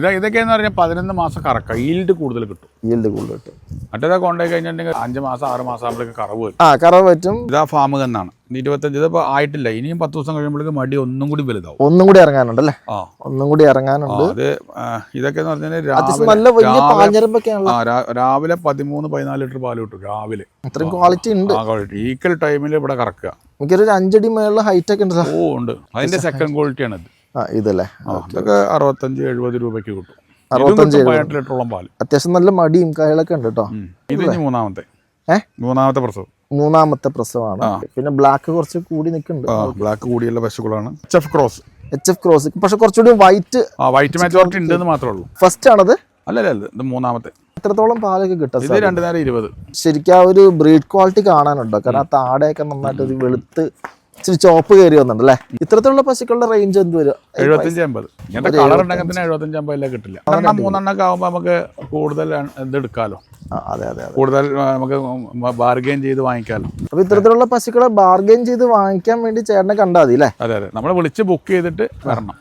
ഇത് ഇതൊക്കെയെന്ന് പറഞ്ഞാൽ പതിനൊന്ന് മാസം കറക്ക. ഈൽഡ് കൂടുതൽ കിട്ടും. ഈൽഡ് കൂടുതൽ കിട്ടും. മറ്റേതാ കൊണ്ടുപോയി കഴിഞ്ഞിട്ടുണ്ടെങ്കിൽ അഞ്ച് മാസം ആറ് മാസം ആകുമ്പോഴേക്ക് കറവ് വരും. ആ കറവ് പറ്റും. ഇതാ ഫാം കന്നാണ് ഇത് ഇരുപത്തഞ്ച് ഇതിപ്പോൾ ആയിട്ടില്ല. ഇനിയും പത്ത് ദിവസം കഴിയുമ്പോഴേക്ക് മടി ഒന്നും കൂടി വലുതാവും. ഒന്നും കൂടി ഇറങ്ങാനുണ്ട് അല്ലേ? ആ. ഒന്നും കൂടി ഇറങ്ങാനുണ്ട്. അത് ഇതൊക്കെ എന്ന് പറഞ്ഞാൽ രാവിലെ പതിമൂന്ന് പതിനാല് ലിറ്റർ പാൽ കിട്ടും രാവിലെ. അത്രയും ക്വാളിറ്റി ഉണ്ട്. ക്വാളിറ്റി ഈക്വൽ ടൈമിൽ ഇവിടെ കറക്കുക. എനിക്കൊരു അഞ്ചടി മേളിൽ ഹൈറ്റ് ഒക്കെ ഉണ്ട് ഓ ഉണ്ട്. അതിന്റെ സെക്കൻഡ് ക്വാളിറ്റിയാണ് ഇത് ഇതല്ലേ? ആ, ഇതൊക്കെ അറുപത്തഞ്ച് എഴുപത് രൂപയ്ക്ക് കിട്ടും. ഇതും അറുപത്തഞ്ച് കിട്ടും ലിറ്ററോളം പാൽ. അത്യാവശ്യം നല്ല മടിയും കയലൊക്കെ ഉണ്ട് കേട്ടോ. ഇത് മൂന്നാമത്തെ? മൂന്നാമത്തെ പ്രസവം. മൂന്നാമത്തെ പ്രസവമാണ്. പിന്നെ ബ്ലാക്ക് കുറച്ച് കൂടി നിൽക്കുന്നുണ്ട്. ബ്ലാക്ക് കൂടിയുള്ള പശുക്കളാണ്. H F cross H F cross പക്ഷെ കുറച്ചുകൂടി വൈറ്റ് വൈറ്റ് മെജോറിറ്റി ഉണ്ടെന്ന് മാത്രമേ ഉള്ളൂ. ഫസ്റ്റ് ആണത്? അല്ലല്ല ഇത് മൂന്നാമത്തെ. എത്രത്തോളം പാലൊക്കെ കിട്ടും ഇത് രണ്ടു നേരം ഇരുപത്. ശരിക്കും ആ ഒരു ബ്രീഡ് ക്വാളിറ്റി കാണാനുണ്ടോ? കാരണം ആ താടയൊക്കെ നന്നായിട്ട് ഒരു വെളുത്ത് ഇച്ചിരി ചോപ്പ് കയറി വന്നിട്ടുണ്ട് അല്ലേ ഇത്തരത്തിലുള്ള പശുക്കളുടെ റേഞ്ച് എന്ത് വരും? എഴുപത്തഞ്ച് അമ്പത്. ഇങ്ങനത്തെ കളർ ഉണ്ടെങ്കിൽ തന്നെ എഴുപത്തഞ്ച് അമ്പതിലെ കിട്ടില്ല. മൂന്നെണ്ണൊക്കെ ആകുമ്പോൾ നമുക്ക് കൂടുതൽ ഇത് എടുക്കാമല്ലോ ആ, അതെ അതെ അതെ. കൂടുതൽ നമുക്ക് ബാർഗെയിൻ ചെയ്ത് വാങ്ങിക്കാമല്ലോ അപ്പൊ ഇത്തരത്തിലുള്ള പശുക്കളെ ബാർഗെയിൻ ചെയ്ത് വാങ്ങിക്കാൻ വേണ്ടി ചേട്ടനെ കണ്ടാൽ മതി അല്ലേ? അതെ അതെ. നമ്മൾ വിളിച്ച് ബുക്ക് ചെയ്തിട്ട് വരണം.